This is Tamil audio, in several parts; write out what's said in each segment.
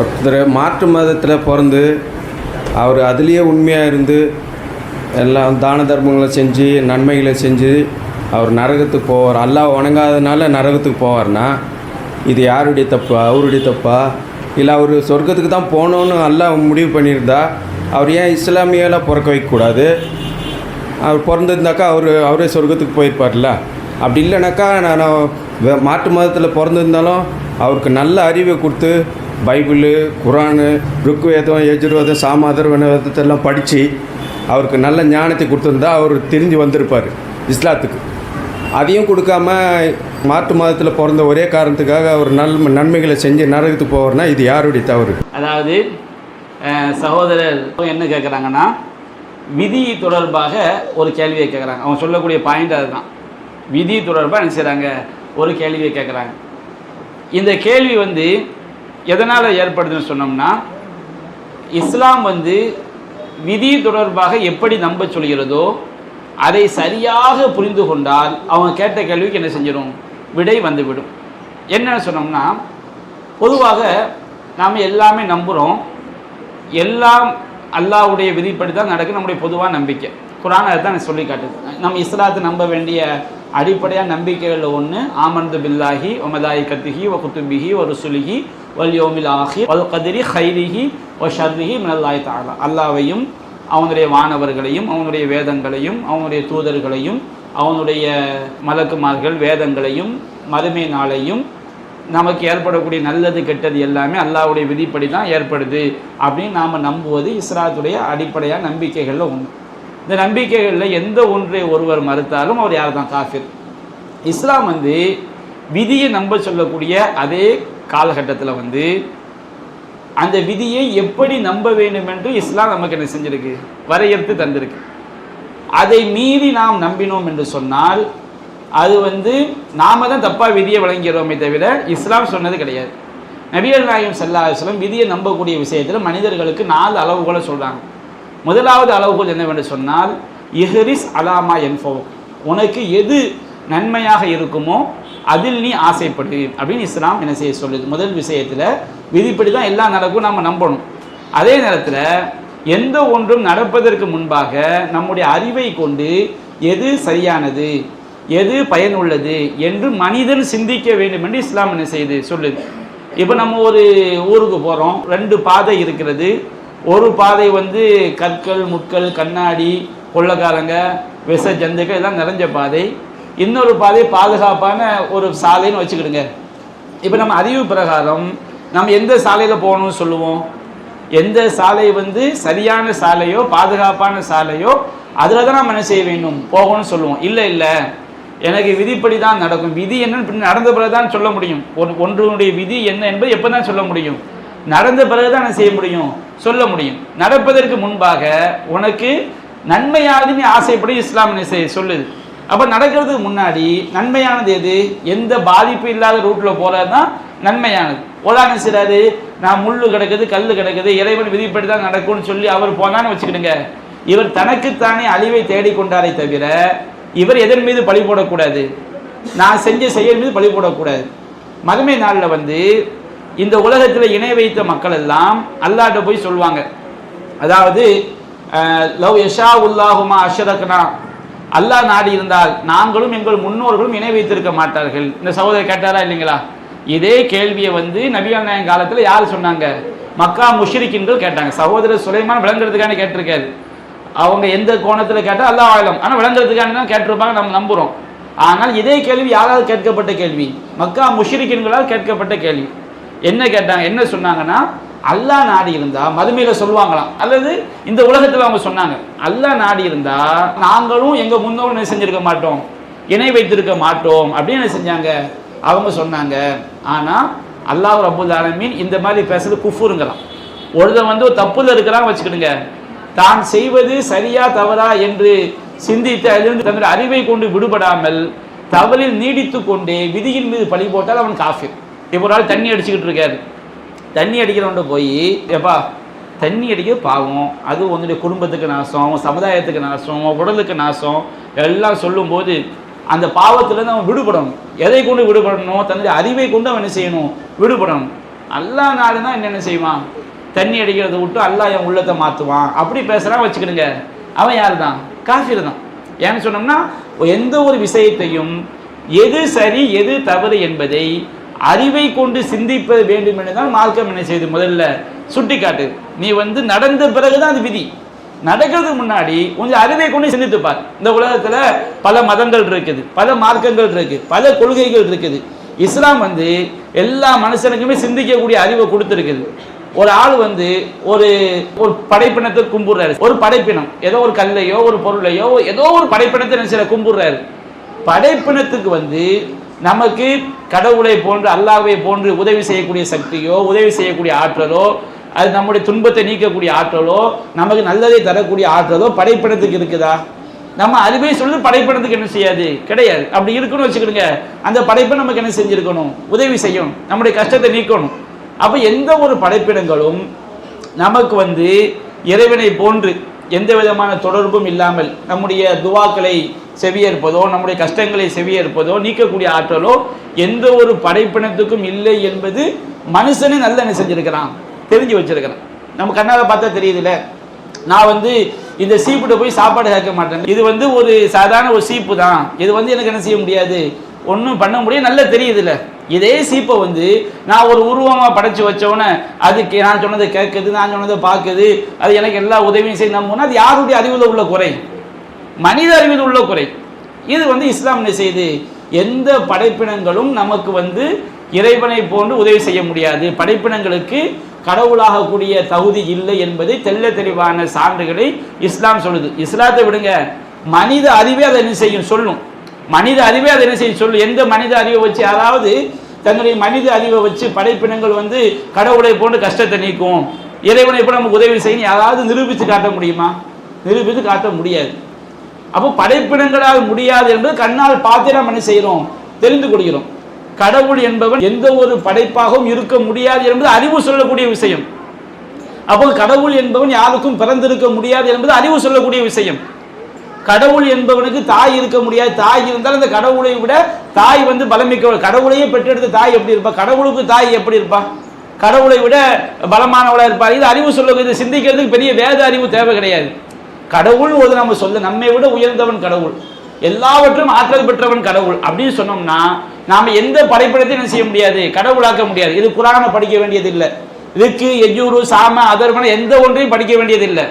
ஒருத்தர் மாற்று மதத்தில் பிறந்து அவர் அதுலேயே உண்மையாக இருந்து எல்லாம் தான தர்மங்களை செஞ்சு நன்மைகளை செஞ்சு அவர் நரகத்துக்கு போவார். அல்லாஹ் வணங்காதனால நரகத்துக்கு போவார்னா இது யாருடைய தப்பு? அவருடைய தப்பா? இல்லை அவர் சொர்க்கத்துக்கு தான் போகணுன்னு அல்லாஹ் முடிவு பண்ணியிருந்தா அவர் ஏன் இஸ்லாமியெல்லாம் பிறக்க வைக்கக்கூடாது? அவர் பிறந்திருந்தாக்கா அவர் அவரே சொர்க்கத்துக்கு போயிருப்பார்ல? அப்படி இல்லைனாக்கா நான் மாற்று மதத்தில் பிறந்திருந்தாலும் அவருக்கு நல்ல அறிவை கொடுத்து பைபிளு குரானு ருக்வேதம் யஜுர்வேதம் சாமாதர்வனவேதத்தெல்லாம் படித்து அவருக்கு நல்ல ஞானத்தை கொடுத்துருந்தா அவர் தெரிஞ்சு வந்திருப்பார் இஸ்லாத்துக்கு. அதையும் கொடுக்காம மாற்று மாதத்தில் பிறந்த ஒரே காரணத்துக்காக அவர் நல் நன்மைகளை செஞ்சு நரகத்துக்கு போவார்னா இது யாருடைய தவறு? அதாவது சகோதரர் என்ன கேட்குறாங்கன்னா விதி தொடர்பாக ஒரு கேள்வியை கேட்குறாங்க அவங்க சொல்லக்கூடிய பாயிண்ட் அதுதான். விதி தொடர்பாக என்ன செய்கிறாங்க ஒரு கேள்வியை கேட்குறாங்க இந்த கேள்வி வந்து எதனால் ஏற்படுதுன்னு சொன்னோம்னா இஸ்லாம் வந்து விதி தொடர்பாக எப்படி நம்ப சொல்கிறதோ அதை சரியாக புரிந்து கொண்டால் அவங்க கேட்ட கேள்விக்கு என்ன செஞ்சிடும் விடை வந்துவிடும். என்னன்னு சொன்னோம்னா பொதுவாக நாம் எல்லாமே நம்புகிறோம் எல்லாம் அல்லாவுடைய விதிப்படி தான் நடக்கும் நம்முடைய பொதுவாக நம்பிக்கை. குரான் அதை தான் சொல்லி காட்டுது நம்ம இஸ்லாத்தை நம்ப வேண்டிய அடிப்படையாக நம்பிக்கைகளில் ஒன்று ஆமந்து பில்லாஹி ஒமதாய் கத்திஹி ஒ குத்துபிஹி ஒரு சுலிஹி ஒல் யோமில் ஆஹி ஒல் கதிரி ஹைரிஹி ஒ ஷர்ரிஹி மினல்லாய் தாலா அல்லாவையும் அவனுடைய வானவர்களையும் அவனுடைய வேதங்களையும் அவனுடைய தூதர்களையும் அவனுடைய மலக்குமார்கள் வேதங்களையும் மறுமை நாளையும் நமக்கு ஏற்படக்கூடிய நல்லது கெட்டது எல்லாமே அல்லாவுடைய விதிப்படி தான் ஏற்படுது அப்படின்னு நாம் நம்புவது இஸ்ராத்துடைய அடிப்படையான நம்பிக்கைகளில் ஒன்று இந்த நம்பிக்கைகளில் எந்த ஒன்றை ஒருவர் மறுத்தாலும் அவர் யார் தான் காஃபிர். இஸ்லாம் வந்து விதியை நம்ப சொல்லக்கூடிய அதே காலகட்டத்தில் வந்து அந்த விதியை எப்படி நம்ப வேண்டும் என்று இஸ்லாம் நமக்கு என்ன செஞ்சிருக்கு? வரையறுத்து தந்திருக்கு. அதை மீறி நாம் நம்பினோம் என்று சொன்னால் அது வந்து நாம தான் தப்பாக விதியை வழங்கிறோமே தவிர இஸ்லாம் சொன்னது கிடையாது. நபிகள் நாயம் ஸல்லல்லாஹு விதியை நம்பக்கூடிய விஷயத்தில் மனிதர்களுக்கு நாலு அளவுகளை சொல்கிறாங்க முதலாவது அளவுகோல் என்னவென்று சொன்னால் இஹரிஸ் அலாமா என்போ. உனக்கு எது நன்மையாக இருக்குமோ அதில் நீ ஆசைப்படு அப்படின்னு இஸ்லாம் என்ன செய்ய சொல்லுது. முதல் விஷயத்தில் விதிப்படி தான் எல்லாம் நடக்கும் நம்ம நம்பணும். அதே நேரத்தில் எந்த ஒன்றும் நடப்பதற்கு முன்பாக நம்முடைய அறிவை கொண்டு எது சரியானது எது பயனுள்ளது என்று மனிதன் சிந்திக்க வேண்டும் என்று இஸ்லாம் என்ன செய்யுது சொல்லுது. இப்போ நம்ம ஒரு ஊருக்கு போகிறோம் ரெண்டு பாதை இருக்கிறது. ஒரு பாதை வந்து கற்கள் முட்கள் கண்ணாடி கொள்ளக்காரங்க விஷ ஜந்துக்கள் இதெல்லாம் நிறைஞ்ச பாதை. இன்னொரு பாதை பாதுகாப்பான ஒரு சாலைன்னு வச்சுக்கிடுங்க. இப்போ நம்ம அறிவு பிரகாரம் நம்ம எந்த சாலையில் போகணும்னு சொல்லுவோம்? எந்த சாலை வந்து சரியான சாலையோ பாதுகாப்பான சாலையோ அதில் தான் நம்ம என்ன செய்ய வேண்டும்? போகணும்னு சொல்லுவோம். இல்லை இல்லை. எனக்கு விதிப்படி தான் நடக்கும். விதி என்னன்னு நடந்த பிறகு தான் சொல்ல முடியும். ஒன் ஒன்றுடைய விதி என்ன என்பது எப்போ தான் சொல்ல முடியும்? நடந்த பிறகு தான் செய்ய முடியும்? சொல்ல முடியும். நடப்பதற்கு முன்பாக உனக்கு நன்மையானது நீ ஆசைப்படி இஸ்லாம் சொல்லுது. அப்போ நடக்கிறதுக்கு முன்னாடி நன்மையானது எது? எந்த பாதிப்பு இல்லாத ரூட்டில் போகிறது தான் நன்மையானது. உதாரணம் செய்றாரு? நான் முள்ளு கிடக்குது கல் கிடக்குது இறைவன் விதிப்படி தான் நடக்கும்னு சொல்லி அவர் போனான்னு வச்சுக்கிடுங்க. இவர் தனக்குத்தானே அழிவை தேடிக்கொண்டாரே தவிர இவர் எதன் மீது பழி போடக்கூடாது? நான் செஞ்ச செயல் மீது பழி போடக்கூடாது. மகமை நாளில் வந்து இந்த உலகத்தில் இணை வைத்த மக்கள் எல்லாம் அல்லாட்ட போய் சொல்லுவாங்க. அதாவது லவ் யஷா உல்லாஹுமா அஷரக்னா. அல்லாஹ் நாடி இருந்தால் நாங்களும் எங்கள் முன்னோர்களும் இணை வைத்திருக்க மாட்டார்கள். இந்த சகோதரர் கேட்டாரா இல்லைங்களா? இதே கேள்வியை வந்து நபிகள் காலத்தில் யார் சொன்னாங்க? மக்கா முஷ்ரிக்கின்கள் கேட்டாங்க. சகோதரர் சுலைமான் விளங்குறதுக்கான கேட்டிருக்காரு. அவங்க எந்த கோணத்தில் கேட்டால் அல்லாஹ் ஆயிலம் ஆனால் விளங்குறதுக்கான தான் கேட்டிருப்பாங்க நம்ம நம்புகிறோம் ஆனால் இதே கேள்வி யாராவது கேட்கப்பட்ட கேள்வி? மக்கா முஷ்ரிக்கின்களால் கேட்கப்பட்ட கேள்வி. என்ன கேட்டாங்க என்ன சொன்னாங்கன்னா அல்லாஹ் நாடி இருந்தா மதுமையில சொல்லுவாங்களாம். அல்லது இந்த உலகத்துல அவங்க சொன்னாங்க அல்லாஹ் நாடி இருந்தா நாங்களும் எங்க முன்னோர்கள் என்ன செஞ்சிருக்க மாட்டோம். இணை வைத்திருக்க மாட்டோம். அப்படின்னு என்ன செஞ்சாங்க? அவங்க சொன்னாங்க ஆனா அல்லாஹ் அபுல் ஆலமீன் இந்த மாதிரி பேசுறது குஃபுருங்கிறான் ஒருத்தன் வந்து ஒரு தப்புல இருக்கிறான் வச்சுக்கிடுங்க. தான் செய்வது சரியா தவறா என்று சிந்தித்து அதிலிருந்து தன்னுடைய அறிவை கொண்டு விடுபடாமல் தவறில் நீடித்து கொண்டே விதியின் மீது பழி போட்டால் அவன் காஃபிர். இப்போ ஒரு ஆள் தண்ணி அடிச்சுக்கிட்டு இருக்காரு. தண்ணி அடிக்கிறவன்ட்ட போய் ஏப்பா தண்ணி அடிக்க பாவம். அது உன்னுடைய குடும்பத்துக்கு நாசம் சமுதாயத்துக்கு நாசம் உடலுக்கு நாசம். எல்லாம் சொல்லும்போது அந்த பாவத்திலேருந்து அவன் விடுபடணும். எதை கொண்டு விடுபடணும் தன்னுடைய அறிவை கொண்டு அவன் என்ன செய்யணும்? விடுபடணும். அல்லாஹ் நாடுனா என்னென்ன செய்வான்? தண்ணி அடிக்கிறத விட்டு அல்லாஹ் என் உள்ளத்தை மாற்றுவான் அப்படி பேசுகிறான் வச்சுக்கிடுங்க. அவன் யார் தான் காஃபிர் தான் ஏன்னு சொன்னோம்னா எந்த ஒரு விஷயத்தையும் எது சரி எது தவறு என்பதை அறிவை கொண்டு சிந்திப்பது வேண்டும் என்று தான் மார்க்கம் என்ன செய்து முதல்ல சுட்டிக்காட்டு. நீ வந்து நடந்த பிறகுதான் அது விதி. நடக்கிறதுக்கு முன்னாடி கொஞ்சம் அறிவை கொண்டு சிந்தித்து பார். இந்த உலகத்துல பல மதங்கள் இருக்குது பல மார்க்கங்கள் இருக்கு பல கொள்கைகள் இருக்குது. இஸ்லாம் வந்து எல்லா மனுஷனுக்குமே சிந்திக்கக்கூடிய அறிவை கொடுத்துருக்குது. ஒரு ஆள் வந்து ஒரு ஒரு படைப்பினத்தை கும்பிடுறாரு. ஒரு படைப்பினம் ஏதோ ஒரு கல்லையோ ஒரு பொருளையோ ஏதோ ஒரு படைப்பினத்தை என்ன கும்பிடுறாரு. படைப்பினத்துக்கு வந்து நமக்கு கடவுளை போன்று அல்லாஹ்வை போன்று உதவி செய்யக்கூடிய சக்தியோ உதவி செய்யக்கூடிய ஆற்றலோ அது நம்முடைய துன்பத்தை நீக்கக்கூடிய ஆற்றலோ நமக்கு நல்லதை தரக்கூடிய ஆற்றலோ படைப்பினத்துக்கு இருக்குதா? நம்ம அறிவை சொல்லி படைப்பினத்துக்கு என்ன செய்யாது? கிடையாது. அப்படி இருக்குன்னு வச்சுக்கிடுங்க. அந்த படைப்பை நமக்கு என்ன செஞ்சுருக்கணும்? உதவி செய்யணும். நம்முடைய கஷ்டத்தை நீக்கணும். அப்போ எந்த ஒரு படைப்பிடங்களும் நமக்கு வந்து இறைவனை போன்று எந்த விதமான தொடர்பும் இல்லாமல் நம்முடைய துவாக்களை செவியேற்பதோ நம்முடைய கஷ்டங்களை செவியேற்பதோ நீக்கக்கூடிய ஆற்றலோ எந்த ஒரு படைப்பினத்துக்கும் இல்லை என்பது மனுஷனே நல்ல என்ன செஞ்சுருக்கிறான் தெரிஞ்சு வச்சிருக்கிறான். நம்ம கண்ணால் பார்த்தா தெரியுதுல்ல நான் வந்து இந்த சீப்புட்ட போய் சாப்பாடு கேட்க மாட்டேன். இது வந்து ஒரு சாதாரண ஒரு சீப்பு தான். இது வந்து எனக்கு என்ன செய்ய முடியாது? ஒன்றும் பண்ண முடியும் நல்லா தெரியுதுல்ல. இதே சீப்பை வந்து நான் ஒரு உருவமாக படைச்சு வச்சோன்னே அதுக்கு நான் சொன்னதை கேட்குது நான் சொன்னதை பார்க்குது அது எனக்கு எல்லா உதவியும் செய்ய நம்புனா அது யாருடைய அறிவில் உள்ள குறை? மனித அறிவில் உள்ள குறை. இது வந்து இஸ்லாம் என்ன செய்து? எந்த படைப்பினங்களும் நமக்கு வந்து இறைவனை போன்று உதவி செய்ய முடியாது. படைப்பினங்களுக்கு கடவுளாகக்கூடிய தகுதி இல்லை என்பதை தெள்ள தெளிவான சான்றுகளை இஸ்லாம் சொல்லுது. இஸ்லாத்தை விடுங்க. மனித அறிவே அதை என்ன செய்யும்? சொல்லும். மனித அறிவே அதை என்ன செய்யும்? சொல்லும் எந்த மனித அறிவை வச்சு? யாராவது தன்னுடைய மனித அறிவை வச்சு படைப்பினங்கள் வந்து கடவுளை போன்று கஷ்டத்தை நீக்கும். இறைவனை போல நமக்கு உதவி செய்யணும். யாராவது நிரூபித்து காட்ட முடியுமா? நிரூபித்து காட்ட முடியாது. அப்போ படைப்பினங்களால் முடியாது என்பது கண்ணால் பாத்திரம் நாம் என்ன செய்கிறோம் தெரிந்து கொள்கிறோம். கடவுள் என்பவன் எந்த ஒரு படைப்பாகவும் இருக்க முடியாது என்பது அறிவு சொல்லக்கூடிய விஷயம். அப்போ கடவுள் என்பவன் யாருக்கும் பிறந்திருக்க முடியாது என்பது அறிவு சொல்லக்கூடிய விஷயம். கடவுள் என்பவனுக்கு தாய் இருக்க முடியாது. தாய் இருந்தால் அந்த கடவுளை விட தாய் வந்து பலமிக்க கடவுளையே பெற்றெடுத்த தாய் எப்படி இருப்பா? கடவுளுக்கு தாய் எப்படி இருப்பா? கடவுளை விட பலமானவளாக இருப்பார் இது அறிவு சொல்ல இது சிந்திக்கிறதுக்கு பெரிய வேத அறிவு தேவை கிடையாது. கடவுள் ஒரு நம்ம சொல்ல நம்மை விட உயர்ந்தவன் கடவுள். எல்லாவற்றும் ஆற்றல் பெற்றவன் கடவுள். அப்படின்னு சொன்னோம்னா நாம் எந்த படைப்பிடத்தையும் என்ன செய்ய முடியாது? கடவுளாக்க முடியாது. இது குரானை படிக்க வேண்டியதில்லை. ரிக்கு எஜூரு சாம அதர்மன எந்த ஒன்றையும் படிக்க வேண்டியதில்லை.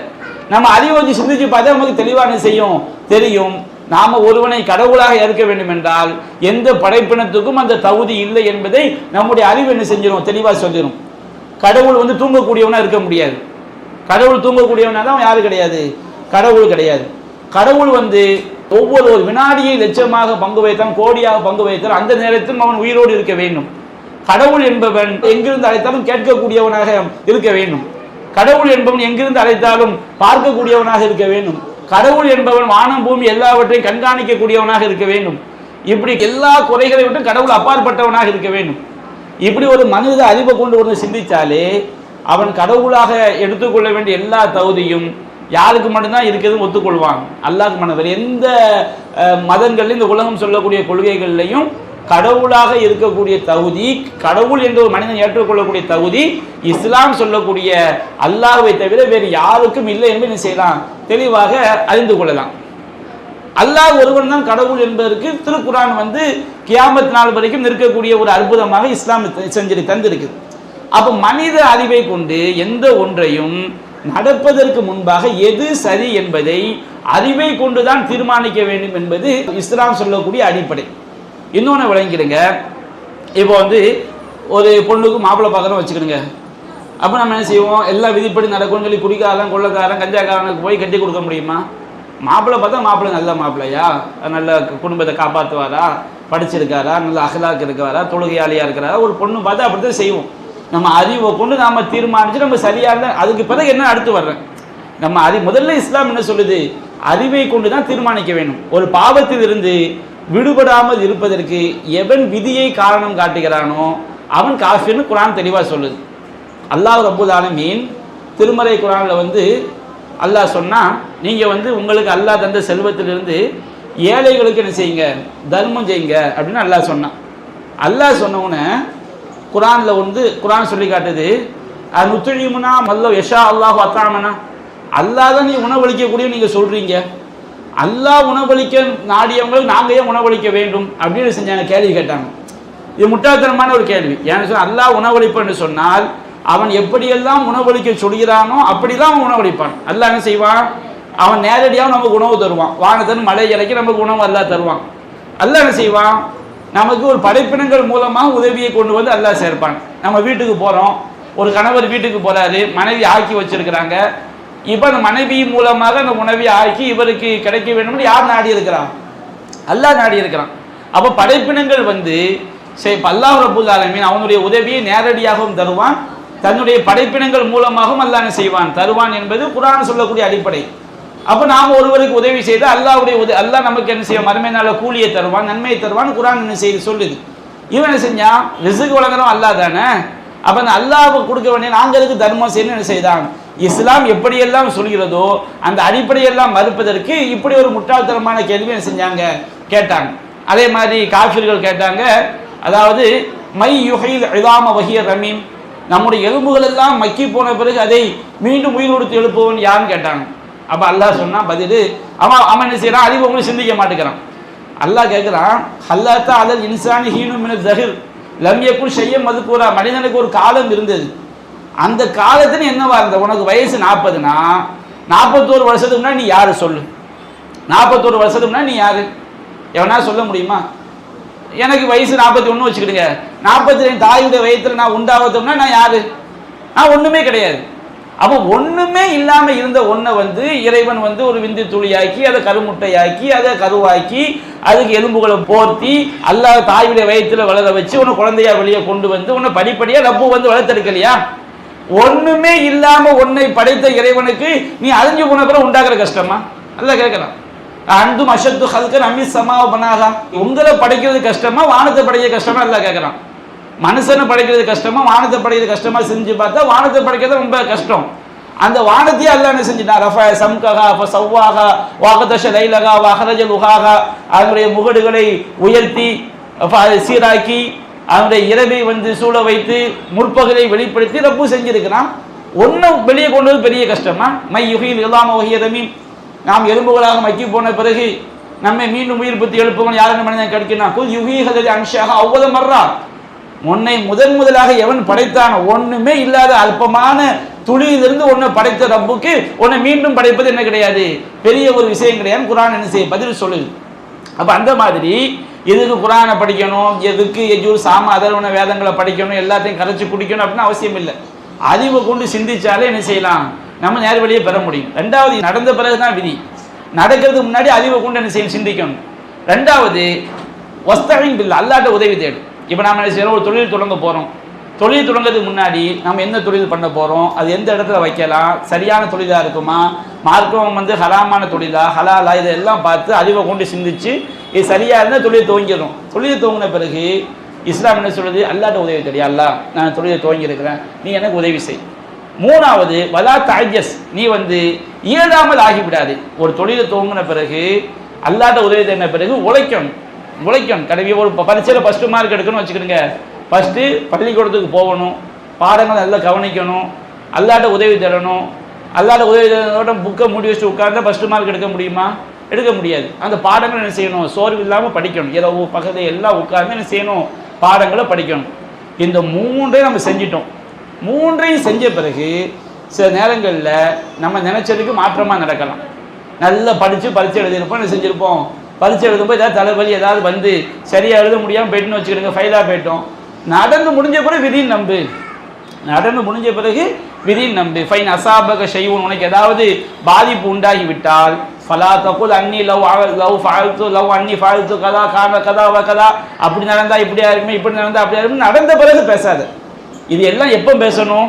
நம்ம அறிவை வச்சு சிந்திச்சு பார்த்தா நமக்கு தெளிவான செய்யும்? தெரியும். நாம் ஒருவனை கடவுளாக ஏற்க வேண்டும் என்றால் எந்த படைப்பினத்துக்கும் அந்த தகுதி இல்லை என்பதை நம்முடைய அறிவு என்ன செஞ்சிடும் தெளிவாக சொல்லிடும் கடவுள் வந்து தூங்கக்கூடியவனாக இருக்க முடியாது. கடவுள் தூங்கக்கூடியவனா தான் அவன் கிடையாது. கடவுள் கிடையாது. கடவுள் வந்து ஒவ்வொரு ஒரு வினாடியை லட்சமாக பங்கு வைத்தான் கோடியாக பங்கு வைத்தான் அந்த நேரத்திலும் அவன் உயிரோடு இருக்க வேண்டும். கடவுள் என்பவன் எங்கிருந்து அழைத்தாலும் கேட்கக்கூடியவனாக இருக்க வேண்டும். கடவுள் என்பவன் எங்கிருந்து அழைத்தாலும் பார்க்கக்கூடியவனாக இருக்க வேண்டும். கடவுள் என்பவன் வானம் பூமி எல்லாவற்றையும் கண்காணிக்கக்கூடியவனாக இருக்க வேண்டும். இப்படி எல்லா குறைகளை விட்டு கடவுள் அப்பாற்பட்டவனாக இருக்க வேண்டும். இப்படி ஒரு மனித அறிவை கொண்டு வந்து சிந்தித்தாலே அவன் கடவுளாக எடுத்துக்கொள்ள வேண்டிய எல்லா தகுதியும் யாருக்கு மட்டும்தான் இருக்கிறது ஒத்துக்கொள்வாங்க. அல்லாஹ் மனவர் எந்த மதங்கள்லையும் இந்த உலகம் சொல்லக்கூடிய கொள்கைகள்லையும் கடவுளாக இருக்கக்கூடிய தகுதி கடவுள் என்று ஒரு மனிதன் ஏற்றுக்கொள்ளக்கூடிய தகுதி இஸ்லாம் சொல்லக்கூடிய அல்லாஹுவை தவிர வேறு யாருக்கும் இல்லை என்று என்ன செய்யலாம்? தெளிவாக அறிந்து கொள்ளலாம். அல்லாஹ் ஒருவன் தான் கடவுள் என்பதற்கு திருக்குரான் வந்து கியாமத் நாள் வரைக்கும் நிற்கக்கூடிய ஒரு அற்புதமாக இஸ்லாம் செஞ்சு தந்திருக்குது. அப்போ மனித அறிவை கொண்டு எந்த ஒன்றையும் நடப்பதற்கு முன்பாக எது சரி என்பதை அறிவை கொண்டு தான் தீர்மானிக்க வேண்டும் என்பது இஸ்லாம் சொல்லக்கூடிய அடிப்படை. இன்னொன்று விளங்கிடுங்க. இப்போ வந்து ஒரு பொண்ணுக்கு மாப்பிள்ளை பார்க்குறோம் வச்சுக்கிடுங்க அப்போ நம்ம என்ன செய்வோம்? எல்லா விதிப்படி நடக்கும்னு சொல்லி குடிக்காரன் கொள்ளக்காரன் கஞ்சாக்காரனுக்கு போய் கட்டி கொடுக்க முடியுமா? மாப்பிள்ளை பார்த்தா மாப்பிள்ளை நல்ல மாப்பிள்ளையா? நல்ல குடும்பத்தை காப்பாற்றுவாரா படிச்சிருக்காரா? நல்ல அகலாக்கு இருக்காரா தொழுகையாளியாக இருக்கிறாரா? ஒரு பொண்ணு பார்த்தா அப்படித்தான் செய்வோம். நம்ம அறிவை கொண்டு நாம தீர்மானிச்சு நம்ம சரியான அதுக்கு பிறகு என்ன அடுத்து வர்றேன்? நம்ம அறி முதல்ல இஸ்லாம் என்ன சொல்லுது? அறிவை கொண்டு தான் தீர்மானிக்க வேண்டும் ஒரு பாவத்தில் இருந்து விடுபடாமல் இருப்பதற்கு எவன் விதியை காரணம் காட்டுகிறானோ அவன் காஃபின்னு குரான் தெளிவாக சொல்லுது. அல்லாஹ் ரப்புல் ஆலமீன் திருமறை குரானில் வந்து அல்லாஹ் சொன்னால் நீங்கள் வந்து உங்களுக்கு அல்லாஹ் தந்த செல்வத்திலிருந்து ஏழைகளுக்கு என்ன செய்யுங்க? தர்மம் செய்யுங்க அப்படின்னு அல்லாஹ் சொன்னான். அல்லாஹ் சொன்னவுடனே குரானில் வந்து குரான் சொல்லி காட்டுது. அது நுத்துழிமுனா மல்ல யஷா அல்லாஹ் அத்தாமனா அல்லாஹ் தான் நீ உணவளிக்கக்கூடிய நீங்கள் சொல்கிறீங்க அல்லாஹ் உணவளிக்க நாடியவங்களுக்கு நாங்கள் ஏன் உணவளிக்க வேண்டும்? அப்படின்னு செஞ்சாங்க கேள்வி கேட்டாங்க. இது முட்டாள்தனமான ஒரு கேள்வி. ஏன்னு சொன்னால் அல்லாஹ் உணவளிப்பன்னு சொன்னால் அவன் எப்படியெல்லாம் உணவளிக்க சொல்கிறானோ அப்படிலாம் அவன் உணவளிப்பான். அல்லாஹ் என்ன செய்வான்? அவன் நேரடியாக நமக்கு உணவு தருவான். வானத்தன் மழை இறக்கி நமக்கு உணவு அல்லாஹ் தருவான். அல்லாஹ் என்ன செய்வான்? நமக்கு ஒரு படைப்பினங்கள் மூலமாக உதவியை கொண்டு வந்து அல்லாஹ் சேர்ப்பான். நம்ம வீட்டுக்கு போகிறோம் ஒரு கணவர் வீட்டுக்கு போகிறாரு மனைவி ஆக்கி வச்சிருக்கிறாங்க. இப்போ அந்த மனைவி மூலமாக அந்த உணவை ஆக்கி இவருக்கு கிடைக்க வேண்டும் யார் நாடி இருக்கிறான்? அல்லாஹ் நாடி இருக்கிறான். அப்போ படைப்பினங்கள் வந்து சரி இப்ப அல்லாஹ் ரபுல் ஆலமீன் அவனுடைய உதவியை நேரடியாகவும் தருவான். தன்னுடைய படைப்பினங்கள் மூலமாகவும் அல்லாஹ் செய்வான்? தருவான் என்பது குரான் சொல்லக்கூடிய அடிப்படை. அப்போ நாம் ஒருவருக்கு உதவி செய்து அல்லாஹ்வுடைய உதவி அல்லாஹ் நமக்கு என்ன செய்யும்? மறுமை நாள கூலியை தருவான் நன்மையை தருவான் குரான் என்ன செய்து சொல்லுது. இவன் என்ன செஞ்சான்? ரிசுக்கு வழங்குறோம் அல்லாஹ் தானே. அப்போ அந்த அல்லாஹ்வுக்கு கொடுக்க வேண்டிய நாங்களுக்கு தர்மம் செய்யணும் என்ன செய்தான்? இஸ்லாம் எப்படியெல்லாம் சொல்கிறதோ அந்த அடிப்படையெல்லாம் மறுப்பதற்கு இப்படி ஒரு முட்டாள்தனமான கேள்வி என்ன செஞ்சாங்க? கேட்டாங்க. அதே மாதிரி காஃபிர்கள் கேட்டாங்க அதாவது மை யுகைல் இதாம வகிய ரமீம். நம்முடைய எலும்புகள் எல்லாம் மக்கி போன பிறகு அதை மீண்டும் உயிர் கொடுத்து எழுப்புவன் யாருன்னு கேட்டாங்க. அப்போ அல்லாஹ் சொன்னா பதில் அவன் அவன் என்ன செய்யறான்? அறிவு உங்களுக்கு சிந்திக்க மாட்டேங்கிறான். அல்லாஹ் கேட்குறான் ஹல்லாத்தா அலல் இன்சானி ஹீனு மின ஜஹிர். லம்யக்குள் செய்ய மதுக்கூறா மனிதனுக்கு ஒரு காலம் இருந்தது. அந்த காலத்துல என்னவா இருந்த? உனக்கு வயசு நாற்பதுனா நாற்பத்தோரு வருஷத்துக்கு முன்னாடி நீ யாரு சொல்லு? நாற்பத்தோரு வருஷத்துக்கு முன்னாடி நீ யாரு? எவனா சொல்ல முடியுமா? எனக்கு வயசு நாற்பத்தி ஒன்று வச்சுக்கிடுங்க. நாற்பத்தி ரெண்டு தாயுடைய வயத்தில் நான் உண்டாகத்தோம்னா நான் யாரு? நான் ஒன்றுமே கிடையாது. அப்போ ஒன்றுமே இல்லாமல் இருந்த ஒன்றை வந்து இறைவன் வந்து ஒரு விந்து துளியாக்கி அதை கருமுட்டையாக்கி அதை கருவாக்கி அதுக்கு எலும்புகளை போர்த்தி அல்லாஹ் தாயுடைய வயிற்றில் வளர வச்சு உன்னை குழந்தையா வெளியே கொண்டு வந்து உன்னை படிப்படியாக ரப்பு வந்து வளர்த்தெடுக்கலையா? ஒன்றுமே இல்லாமல் உன்னை படைத்த இறைவனுக்கு நீ அழிஞ்சு போன பிறகு உண்டாக்குற கஷ்டமா? அல்ல கேட்கலாம் அன்பு அஷத்து ஹல்கன் அமித் சமாவ பண்ணாகா உங்களை படைக்கிறது கஷ்டமா வானத்தை படைக்க கஷ்டமா? எல்லாம் கேட்கறான். மனுஷனை படைக்கிறது கஷ்டமா வானத்தை படைக்கிறது கஷ்டமா செஞ்சு பார்த்தா வானத்தை படைக்கிறது ரொம்ப கஷ்டம். அந்த வானத்தையே அல்ல என்ன செஞ்சுட்டான்? ரஃப சம்ககா ஃப சவ்வாஹா வாகதஷ லைலகா வஹரஜல் லுஹாகா அதனுடைய முகடுகளை உயர்த்தி ஃப சீராக்கி அதனுடைய இரவை வந்து சூழ வைத்து முற்பகலை வெளிப்படுத்தி ரப்பு செஞ்சிருக்கிறான். ஒன்றும் வெளியே கொண்டு வந்து பெரிய கஷ்டமா? மை யுகையில் இல்லாம வகையதமி நாம் எலும்புகளாக மக்கி போன பிறகு நம்மை மீண்டும் உயிர் பற்றி எழுப்புவன் யாருன்னு மனிதன் கிடைக்கணும் குல் யுகீகதலி அன்ஷாக அவ்வளோ மர்றா. உன்னை முதன் முதலாக எவன் படைத்தான்? ஒண்ணுமே இல்லாத அல்பமான துளியிலிருந்து ஒன்று படைத்த ரப்புக்கு உன்னை மீண்டும் படைப்பது என்ன கிடையாது? பெரிய ஒரு விஷயம் கிடையாது. குரான் என்ன செய்ய பதில் சொல்லுது. அப்ப அந்த மாதிரி எதுக்கு குரானை படிக்கணும்? எதுக்கு எஜூர் சாம அதர்வன வேதங்களை படிக்கணும்? எல்லாத்தையும் கரைச்சி குடிக்கணும் அப்படின்னு அவசியம் இல்லை. அறிவை கொண்டு சிந்திச்சாலே என்ன செய்யலாம்? நம்ம நேர் வழியை பெற முடியும். ரெண்டாவது நடந்த பிறகுதான் விதி. நடக்கிறதுக்கு முன்னாடி அறிவை கொண்டு என்ன செய்யணும்? சிந்திக்கணும். ரெண்டாவது ஒஸ்தகின் பில் அல்லாட்ட உதவி தேடும் இப்போ நாம் என்ன செய்யறோம்? ஒரு தொழில் தொடங்க போகிறோம் தொழில் தொடங்கிறதுக்கு முன்னாடி நம்ம எந்த தொழில் பண்ண போகிறோம் அது எந்த இடத்துல வைக்கலாம்? சரியான தொழிலாக இருக்குமா? மார்க்கம் வந்து ஹலாமான தொழிலா? ஹலாலா? இதெல்லாம் பார்த்து அறிவை கொண்டு சிந்திச்சு இது சரியாக இருந்தால் தொழிலை துவங்கிடும் தொழிலை துவங்கின பிறகு இஸ்லாம் என்ன சொல்வது அல்லாட்ட உதவி தெரியா அல்லா நான் தொழிலை துவங்கியிருக்கிறேன். நீ எனக்கு உதவி செய். மூணாவது வலா தாஜஸ். நீ வந்து இயலாமல் ஆகிவிடாது. ஒரு தொழிலை துவங்கின பிறகு அல்லாட்ட உதவி தேடின பிறகு உழைக்கணும். உழைக்கணும். கடவி ஒரு பரீட்சையில் ஃபஸ்ட்டு மார்க் எடுக்கணும்னு வச்சுக்கிடுங்க. ஃபஸ்ட்டு பள்ளிக்கூடத்துக்கு போகணும். பாடங்களை நல்லா கவனிக்கணும். அல்லாட்ட உதவி தரணும் அல்லாட்ட உதவி தரனோட புக்கை மூடி வச்சு உட்கார்ந்தா ஃபஸ்ட்டு மார்க் எடுக்க முடியுமா? எடுக்க முடியாது. அந்த பாடங்கள் என்ன செய்யணும்? சோர்வு இல்லாமல் படிக்கணும். ஏதோ பக்கத்தில் எல்லாம் உட்கார்ந்து என்ன செய்யணும்? பாடங்களை படிக்கணும். இந்த மூன்றையும் நம்ம செஞ்சிட்டோம். மூன்றையும் செஞ்ச பிறகு சில நேரங்களில் நம்ம நினைச்சதுக்கு மாற்றமாக நடக்கலாம். நல்லா படித்து பரிச்சு எழுதியிருப்போம் என்ன செஞ்சுருப்போம்? பரீட்சை எழுதும்போது ஏதாவது தலைவலி ஏதாவது வந்து சரியாக எழுத முடியாமல் போயிட்டுன்னு வச்சுக்கிடுங்க ஃபைலாக போயிட்டோம். நடந்து முடிஞ்ச பிறகு விதின் நம்பு. நடந்து முடிஞ்ச பிறகு விதின் நம்பு. ஃபைன் அசாபக செய்வோம் உனக்கு ஏதாவது பாதிப்பு உண்டாகி விட்டால் ஃபலா தகுல் அன்னி லவ் லவ் ஃபால்த்து லவ் அன்னி ஃபால்த்து கதா கான கதா வ கதா. அப்படி நடந்தால் இப்படியா இருக்குமே இப்படி நடந்தால் அப்படியா இருக்கும் நடந்த பிறகு பேசாது. இது எல்லாம் எப்போ பேசணும்?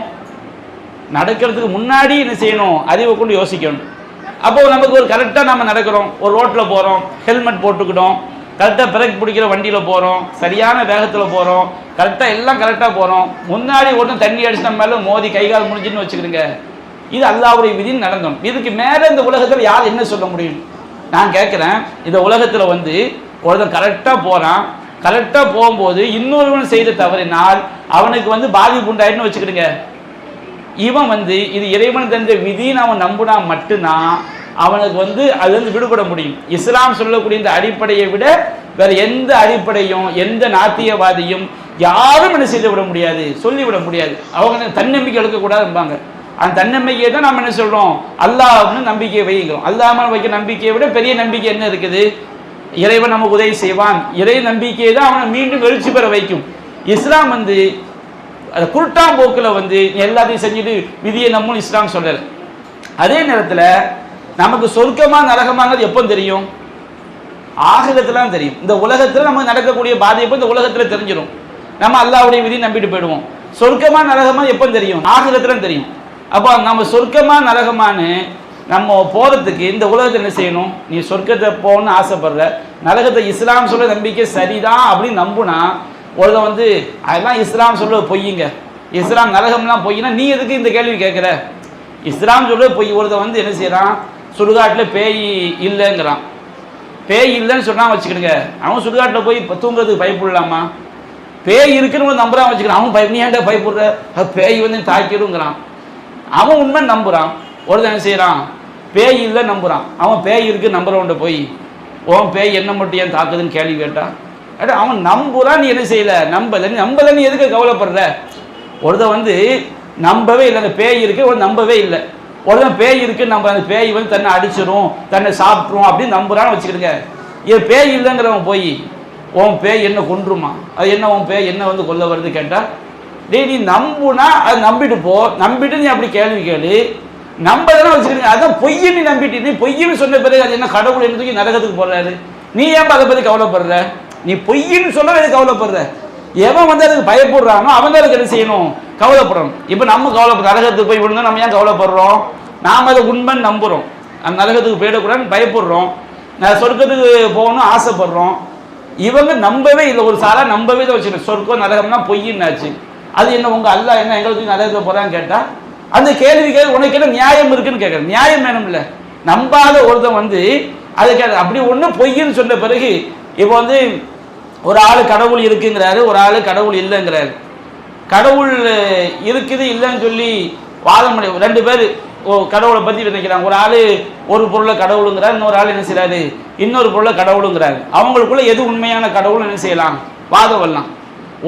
நடக்கிறதுக்கு முன்னாடி என்ன செய்யணும்? அறிவை கொண்டு யோசிக்கணும். அப்போ நமக்கு ஒரு கரெக்டாக நம்ம நடக்கிறோம். ஒரு ரோட்டில் போகிறோம் ஹெல்மெட் போட்டுக்கிட்டோம். கரெக்டாக பிரேக் பிடிக்கிற வண்டியில் போகிறோம் சரியான வேகத்தில் போகிறோம் கரெக்டாக எல்லாம் கரெக்டாக போகிறோம் முன்னாடி ஒன்றும் தண்ணி அடிச்சு நம்ம மேலே மோதி கை கால் முடிஞ்சுன்னு வச்சுக்கிடுங்க. இது அல்லாவுடைய விதின்னு நடந்தோம். இதுக்கு மேலே இந்த உலகத்தில் யார் என்ன சொல்ல முடியும்? நான் கேட்குறேன். இந்த உலகத்தில் வந்து ஒருத்தன் கரெக்டாக போகிறான் கரெக்டாக போகும்போது இன்னொருவன் செய்த தவறினால் அவனுக்கு வந்து பாதிப்பு உண்டாயிட்டுன்னு வச்சுக்கிடுங்க. இவன் வந்து இது இறைவன் தந்த விதின்னு அவன் நம்புனா மட்டும்தான் அவனுக்கு வந்து அதுலேருந்து விடுபட முடியும். இஸ்லாம் சொல்லக்கூடிய இந்த அடிப்படையை விட வேற எந்த அடிப்படையும் எந்த நாத்தியவாதியும் யாரும் என்ன செய்து விட முடியாது சொல்லிவிட முடியாது. அவங்க தன்னம்பிக்கை எடுக்கக்கூடாதும்பாங்க. அந்த தன்னம்பிக்கையை தான் நம்ம என்ன சொல்கிறோம் அல்லாஹ்னு நம்பிக்கையை வைக்கிறோம் அல்லாமல் வைக்க நம்பிக்கையை விட பெரிய நம்பிக்கை என்ன இருக்குது? இறைவன் நமக்கு உதவி செய்வான். இறை நம்பிக்கையை தான் அவனை மீண்டும் எழுச்சி பெற வைக்கும். இஸ்லாம் வந்து அந்த குருட்டாம் போக்கில் வந்து எல்லாத்தையும் செஞ்சுட்டு விதியை நம்மளும் இஸ்லாம் சொல்லலை. அதே நேரத்தில் நமக்கு சொர்க்கமா நரகமானது எப்போ தெரியும்? ஆகிரத்துலாம் தெரியும். இந்த உலகத்தில் நமக்கு நடக்கக்கூடிய பாதிப்பு இந்த உலகத்தில் தெரிஞ்சிடும் நம்ம அல்லாவுடைய விதி நம்பிட்டு போயிடுவோம். சொர்க்கமா நரகமா எப்போ தெரியும்? ஆகிரத்துல தெரியும். அப்போ நம்ம சொர்க்கமா நரகமானு நம்ம போகிறதுக்கு இந்த உலகத்தில் என்ன செய்யணும்? நீ சொர்க்கத்தை போகணும்னு ஆசைப்படுற. நரகத்தை இஸ்லாம் சொல்ல நம்பிக்கை சரிதான் அப்படின்னு நம்புனா ஒருத்தன் வந்து அதெல்லாம் இஸ்லாம் சொல்ல பொய்யுங்க இஸ்லாம் நரகம்லாம் பொய்னா நீ எதுக்கு இந்த கேள்வி கேட்குற? இஸ்லாம் சொல்ல பொய். ஒருத்தன் வந்து என்ன செய்கிறான் சுடுகாட்டில் பேய் இல்லைங்கிறான். பேய் இல்லைன்னு சொன்னா வச்சுக்கிடுங்க. அவன் சுடுகாட்டில் போய் தூங்குறதுக்கு பயப்படலாமா? பேய் இருக்குன்னு நம்புறான் வச்சுக்கிறான் அவன் பய நீ ஏன்டா பயப்படுற? பேய் வந்து தாக்கிடுங்கிறான். அவன் உண்மை நம்புறான். ஒருத்தன் என்ன செய்கிறான் பேய் இல்லை நம்புறான். அவன் பேய் இருக்கு நம்புறவன்ட்ட போய். உன் பேய் என்ன மட்டும் ஏன் தாக்குதுன்னு கேள்வி கேட்டான் அட அவன் நம்புறான் நீ என்ன செய்யல? நம்பல. நீ நம்பலை நீ எதுக்கு கவலைப்படுற? ஒருத்தன் வந்து நம்பவே இல்லை. அந்த பேய் இருக்கு ஒரு நம்பவே இல்லை. உடனே பேய் இருக்குது நம்ம அந்த பேய் வந்து தன்னை அடிச்சிடும் தன்னை சாப்பிட்ரும் அப்படின்னு நம்புறான்னு வச்சுக்கிடுங்க. ஏன் பேய் இல்லைங்கிறவன் போய் உன் பேய் என்ன கொன்றுமா? அது என்ன உன் பேய்? என்ன வந்து கொல்ல வருது கேட்டால் டேய் நீ நம்புனா அதை நம்பிட்டு போ. நம்பிட்டு நீ அப்படி கேள்வி கேளு. நம்பதெல்லாம் வச்சுக்கிறீங்க அதான் பொய்யன்னு நம்பிட்டு நீ பொய்யன்னு சொன்ன பிறகு அது என்ன கடவுள் என்ன தூக்கி நரகத்துக்கு போடுறாரு? நீ ஏன் அதை பற்றி கவலைப்படுற? நீ பொய்யன்னு சொன்னால் எதுக்கு கவலைப்படுற? எவன் வந்து அதுக்கு பயப்படுறானோ அவன் தான் அதுக்கு என்ன செய்யணும்? கவலைப்படணும். இப்போ நம்ம கவலைப்பட நரகத்துக்கு போய் விழுந்தா நம்ம ஏன் கவலைப்படுறோம்? நாம் அதை உண்மைன்னு நம்புகிறோம் அந்த நரகத்துக்கு போயிடக்கூடாதுன்னு பயப்படுறோம். நான் சொர்க்கத்துக்கு போகணும்னு ஆசைப்படுறோம். இவங்க நம்பவே இல்லை. ஒரு சாரா நம்பவே தான் வச்சுக்கணும் சொர்க்கம் நரகம்னா பொய்யின்னாச்சு. அது என்ன உங்கள் அல்லா என்ன எங்களுக்கு நரகத்தில் போகிறான்னு கேட்டால் அந்த கேள்வி கேள்வி உனக்கு என்ன நியாயம் இருக்குன்னு கேட்குறேன் நியாயம் வேணும்ல நம்பாத ஒருத்தன் வந்து அதை அது அப்படி ஒன்று பொய்ன்னு சொன்ன பிறகு இப்போ வந்து ஒரு ஆள் கடவுள் இருக்குங்கிறாரு ஒரு ஆள் கடவுள் இல்லைங்கிறாரு. கடவுள் இருக்குது இல்லைன்னு சொல்லி வாதம் பண்ணி ரெண்டு பேர் ஓ கடவுளை பற்றி நினைக்கிறாங்க. ஒரு ஆள் ஒரு பொருளை கடவுளுங்கிறார் இன்னொரு ஆள் என்ன செய்கிறாரு இன்னொரு பொருளை கடவுளுங்கிறாரு. அவங்களுக்குள்ள எது உண்மையான கடவுள் என்ன செய்யலாம்? வாதம் வரலாம்.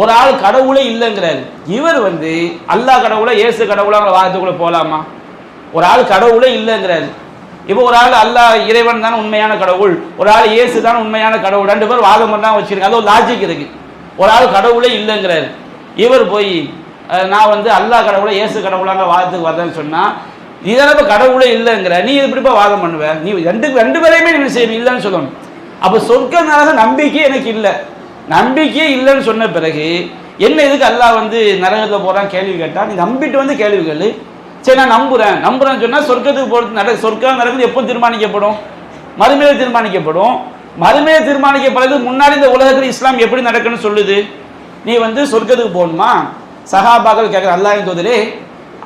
ஒரு ஆள் கடவுளே இல்லைங்கிறாரு. இவர் வந்து அல்லாஹ் கடவுளை இயேசு கடவுளாங்கிற வாதத்துக்குள்ள போகலாமா ஒரு ஆள் கடவுளே இல்லைங்கிறாரு. இப்போ ஒரு ஆள் அல்லாஹ் இறைவன் தானே உண்மையான கடவுள். ஒரு ஆள் இயேசு தான் உண்மையான கடவுள். ரெண்டு பேர் வாதம் பண்ணா வச்சிருக்காங்க அது ஒரு லாஜிக் இருக்கு. ஒரு ஆள் கடவுளே இல்லைங்கிறாரு. இவர் போய் நான் வந்து அல்லாஹ் கடவுளை இயேசு கடவுளாங்க வாதத்துக்கு வரேன்னு சொன்னால் இதெல்லாம் இப்போ கடவுளே இல்லைங்கிற நீ எப்படிப்பா வாதம் பண்ணுவ? நீ ரெண்டு ரெண்டு பேரையுமே நீ செய்யணும் இல்லைன்னு சொல்லணும். அப்போ சொர்க்க நரக நம்பிக்கை எனக்கு இல்லை. நம்பிக்கையே இல்லைன்னு சொன்ன பிறகு என்ன எதுக்கு அல்லாஹ் வந்து நரகத்தில் போகிறான் கேள்வி கேட்டால் நீ நம்பிட்டு வந்து கேள்வி கேளு. சரி நான் நம்புகிறேன் நம்புகிறேன்னு சொன்னால் சொர்க்கத்துக்கு போகிறது நட சொர்க்கம் நடக்குது எப்போ தீர்மானிக்கப்படும்? மறுமையில் தீர்மானிக்கப்படும். மறுமையை தீர்மானிக்கப்படுறது முன்னாடி இந்த உலகத்தில் இஸ்லாம் எப்படி நடக்குன்னு சொல்லுது. நீ வந்து சொர்க்கத்துக்கு போகணுமா? சஹாபாக்கள் கேட்குற அல்லாஹ் தோதிலே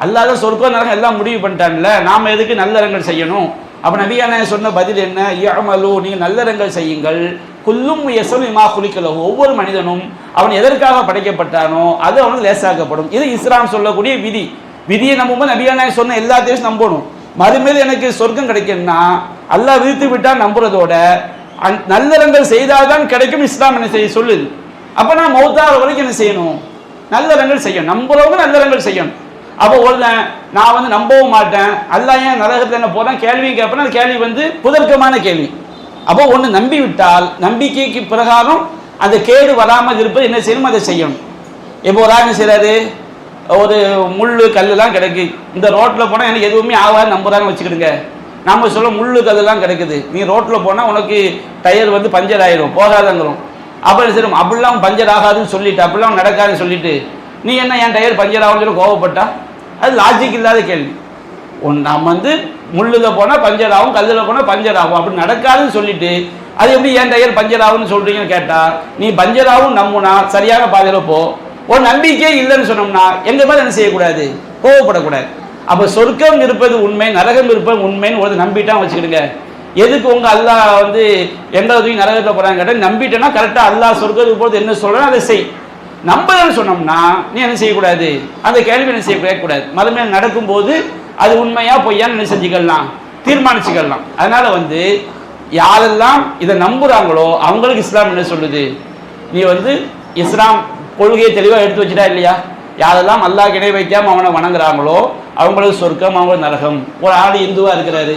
அல்லாத தான் சொர்க்கம் நரகம் எல்லாம் முடிவு பண்ணிட்டான்ல நாம் எதுக்கு நல்லறங்கள் செய்யணும்? அப்போ நபியான சொன்ன பதில் என்ன? யமலு நீங்கள் நல்லறங்கள் செய்யுங்கள். குல்லும் எசமிமா குளிக்கல குளிக்கலோ ஒவ்வொரு மனிதனும் அவன் எதற்காக படைக்கப்பட்டானோ அது அவனுக்கு லேசாக்கப்படும். இது இஸ்லாம் சொல்லக்கூடிய விதி. விதியை நம்பும்போது நபியான சொன்ன எல்லாத்தையும் நம்பணும் மறுமையில் எனக்கு சொர்க்கம் கிடைக்கும்னா அல்லாஹ் விதித்து விட்டால் நம்புறதோட அந் நல்லறங்கள் செய்தால்தான் கிடைக்கும் இஸ்லாம் என்ன செய்ய சொல்லுது. அப்போ நான் மௌத்தாகிற வரைக்கும் என்ன செய்யணும்? நல்லறங்கள் செய்யணும். நம்புறவங்க நல்லறங்கள் செய்யணும். அப்போ ஒருத்தன் நான் வந்து நம்பவும் மாட்டேன். அல்லாஹ் ஏன் நரகத்தில் என்ன போகிறேன் கேள்வி கேட்பேன். அந்த கேள்வி வந்து புதர்க்கமான கேள்வி. அப்போ ஒன்று நம்பி விட்டால் நம்பிக்கைக்கு பிரகாரம் அந்த கேடு வராமல் இருப்பது என்ன செய்யணும்? அதை செய்யணும். இப்போ ஒரு ஆள் என்ன ஒரு முள் கல்லுலாம் கிடைக்கு. இந்த ரோட்டில் போனால் எனக்கு எதுவுமே ஆகாது நம்புறான்னு வச்சுக்கிடுங்க. நம்ம சொல்ல முள் கல்லுலாம் கிடைக்குது. நீ ரோட்டில் போனால் உனக்கு டயர் வந்து பஞ்சர் ஆயிரும். போகாதங்கிறோம். அப்புறம் சரி அப்படிலாம் பஞ்சர் ஆகாதுன்னு சொல்லிட்டு அப்படிலாம் நடக்காதுன்னு சொல்லிட்டு நீ என்ன என் டயர் பஞ்சர் ஆகும்னு சொல்லி கோவப்பட்டா? அது லாஜிக் இல்லாத கேள்வி. ஒன் நாம் வந்து முள்ளில் போனால் பஞ்சர் ஆகும் கல்லில் போனால் பஞ்சர் ஆகும். அப்படி நடக்காதுன்னு சொல்லிட்டு அது எப்படி என் டயர் பஞ்சர் ஆகும்னு சொல்கிறீங்கன்னு கேட்டால் நீ பஞ்சர் ஆகும் நம்புனா சரியான பாதையில் போ. ஒரு நம்பிக்கையே இல்லைன்னு சொன்னோம்னா எங்கள் மேல என்ன செய்யக்கூடாது? கோவப்படக்கூடாது. அப்போ சொர்க்கம் இருப்பது உண்மை நரகம் இருப்பது உண்மைன்னு ஒரு நம்பிட்டான் வச்சுக்கிடுங்க. எதுக்கு உங்க அல்லாஹ் வந்து எந்த உதவியும் நிறைவேற்ற போறாங்க கேட்டால் நம்பிட்டேன்னா கரெக்டாக அல்லாஹ் சொர்க்கத்துக்கு போகிறது என்ன சொல்றேன் அதை செய். நம்பலன்னு சொன்னோம்னா நீ என்ன செய்யக்கூடாது? அந்த கேள்வி என்ன செய்ய கேட்கக்கூடாது. நடக்கும்போது அது உண்மையா பொய்யான்னு என்ன செஞ்சுக்கலாம்? தீர்மானிச்சுக்கலாம். அதனால வந்து யாரெல்லாம் இதை நம்புறாங்களோ அவங்களுக்கு இஸ்லாம் என்ன சொல்லுது? நீ வந்து இஸ்லாம் கொள்கையை தெளிவாக எடுத்து வச்சுட்டா இல்லையா? யாரெல்லாம் அல்லாஹ் கிடை வைக்காம அவனை வணங்குறாங்களோ அவங்களுக்கு சொர்க்கம் அவங்களுக்கு நரகம். ஒரு ஆள் இந்துவா இருக்கிறாரு.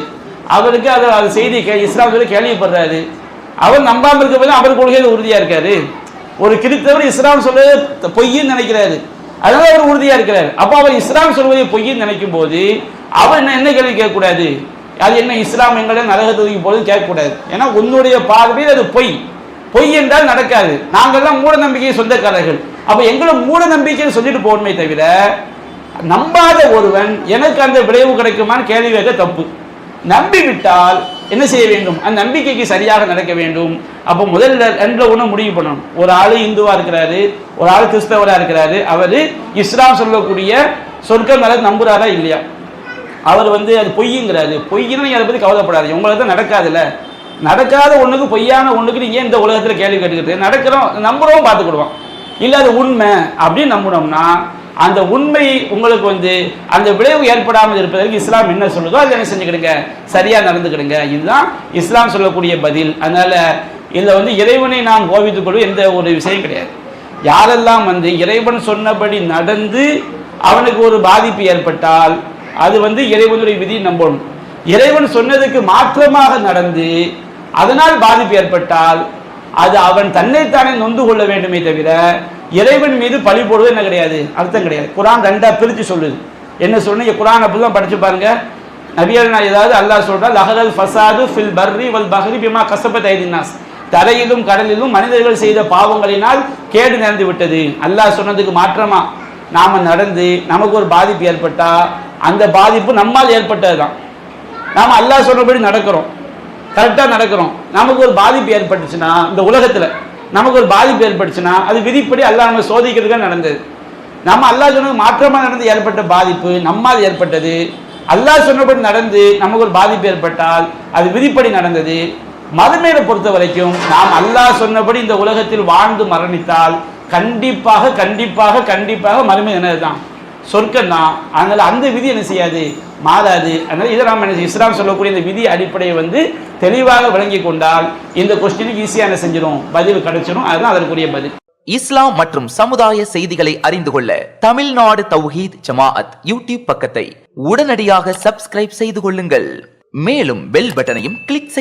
அவருக்கு அது அது செய்தி கே இஸ்லாம் சொல்லி கேள்விப்படுறாரு. அவர் நம்பாமல் இருக்க போது அவர் கொள்கையில் உறுதியாக இருக்காரு. ஒரு கிறித்தவர் இஸ்லாம் சொல்வது பொய்ன்னு நினைக்கிறாரு. அதனால அவர் உறுதியாக இருக்கிறார். அப்போ அவர் இஸ்லாம் சொல்வதை பொய்ன்னு நினைக்கும் போது அவர் என்ன என்ன கேள்வி கேட்கக்கூடாது? அது என்ன இஸ்லாம் எங்களை நரகத்துக்கு போது கேட்கக்கூடாது. ஏன்னா உன்னுடைய பார்வையில் அது பொய். பொய் என்றால் நடக்காது. நாங்கள்லாம் மூட நம்பிக்கையை சொந்தக்காரர்கள். அப்போ எங்களை மூட நம்பிக்கைன்னு சொல்லிட்டு போகணுமே தவிர நம்பாத ஒருவன் எனக்கு அந்த விளைவு கிடைக்குமான்னு கேள்வி கேட்க தப்பு. நம்பிவிட்டால் என்ன செய்ய வேண்டும்? அந்த நம்பிக்கைக்கு சரியாக நடக்க வேண்டும். அப்போ முதல்ல ரெண்டில் ஒன்று முடிவு பண்ணணும். ஒரு ஆள் இந்துவாக இருக்கிறாரு ஒரு ஆள் கிறிஸ்தவராக இருக்கிறாரு அவர் இஸ்லாம் சொல்லக்கூடிய சொர்க்கம் மேலே நம்புறாரா இல்லையா? அவர் வந்து அது பொய்யுங்கிறாரு. பொய்யினா நீங்க அதை பத்தி கவலைப்படாதீங்க. உங்களுக்கு தான் நடக்காதுல்ல. நடக்காத ஒன்றுக்கு பொய்யான ஒன்றுக்கு நீங்கள் ஏன் இந்த உலகத்தில் கேள்வி கேட்டுக்கிட்டு நடக்கிறோம் நம்புகிறோம் பார்த்துக்கிடுவோம் இல்லை அது உண்மை அப்படின்னு நம்பினோம்னா அந்த உண்மை உங்களுக்கு வந்து அந்த விளைவு ஏற்படாமல் இருப்பதற்கு இஸ்லாம் என்ன சொல்லுதோ அதை என்ன செஞ்சுக்கிடுங்க? சரியாக நடந்துக்கிடுங்க. இதுதான் இஸ்லாம் சொல்லக்கூடிய பதில். அதனால் இதில் வந்து இறைவனை நாம் கோபித்துக் எந்த ஒரு விஷயம் கிடையாது. யாரெல்லாம் வந்து இறைவன் சொன்னபடி நடந்து அவனுக்கு ஒரு பாதிப்பு ஏற்பட்டால் அது வந்து இறைவனுடைய விதியை நம்பணும். இறைவன் சொன்னதுக்கு மாற்றமாக நடந்து அதனால் பாதிப்பு ஏற்பட்டால் அது அவன் தன்னைத்தானே நொந்து கொள்ள வேண்டுமே தவிர இறைவன் மீது பழி போடுவது என்ன கிடையாது? அர்த்தம் கிடையாது. குரான் ரெண்டாக பிரித்து சொல்லுது. என்ன சொன்னீங்க குரான் அப்படி தான் படித்து பாருங்க. நபியல் நான் ஏதாவது அல்லாஹ் சொல்கிறார் லஹரல் ஃபசாது ஃபில் பர்ரி வல் பஹ்ரி பிமா கசபத் ஐதினாஸ் தரையிலும் கடலிலும் மனிதர்கள் செய்த பாவங்களினால் கேடு நேர்ந்து விட்டது. அல்லாஹ் சொன்னதுக்கு மாற்றமா? நாம நடந்து நமக்கு ஒரு பாதிப்பு ஏற்பட்டால் அந்த பாதிப்பு நம்மால் ஏற்பட்டது தான் நாம் அல்லாஹ் சொன்னபடி நடக்கிறோம். கரெக்டாக நடக்கிறோம். நமக்கு ஒரு பாதிப்பு ஏற்பட்டுச்சுன்னா இந்த உலகத்தில் நமக்கு ஒரு பாதிப்பு ஏற்பட்டுச்சுன்னா அது விதிப்படி அல்லாஹ் நம்ம சோதிக்கிறதுக்காக நடந்தது. நம்ம அல்லாஹ் சொன்னது மாற்றமாக நடந்து ஏற்பட்ட பாதிப்பு நம்மால் ஏற்பட்டது. அல்லாஹ் சொன்னபடி நடந்து நமக்கு ஒரு பாதிப்பு ஏற்பட்டால் அது விதிப்படி நடந்தது. மறுமையை பொறுத்த வரைக்கும் நாம் அல்லாஹ் சொன்னபடி இந்த உலகத்தில் வாழ்ந்து மரணித்தால் கண்டிப்பாக கண்டிப்பாக கண்டிப்பாக மறுமை என்னதுதான்? சொர்க்கம் தான். அதனால அந்த விதி என்ன செய்யாது? மாறாது. அதனால் இதை நாம் என்ன இஸ்லாம் சொல்லக்கூடிய இந்த விதி அடிப்படையை வந்து தெளிவாக விளங்கி கொண்டால் இந்த கொஸ்டினுக்கு ஈஸியாக என்ன செஞ்சிடும் பதில் கிடைச்சிடும் அதுதான் அதற்குரிய பதில். இஸ்லாம் மற்றும் சமுதாய செய்திகளை அறிந்து கொள்ள தமிழ்நாடு தௌஹீத் ஜமாஅத் யூடியூப் பக்கத்தை உடனடியாக சப்ஸ்கிரைப் செய்து கொள்ளுங்கள். மேலும் பெல் பட்டனையும் கிளிக் செய்து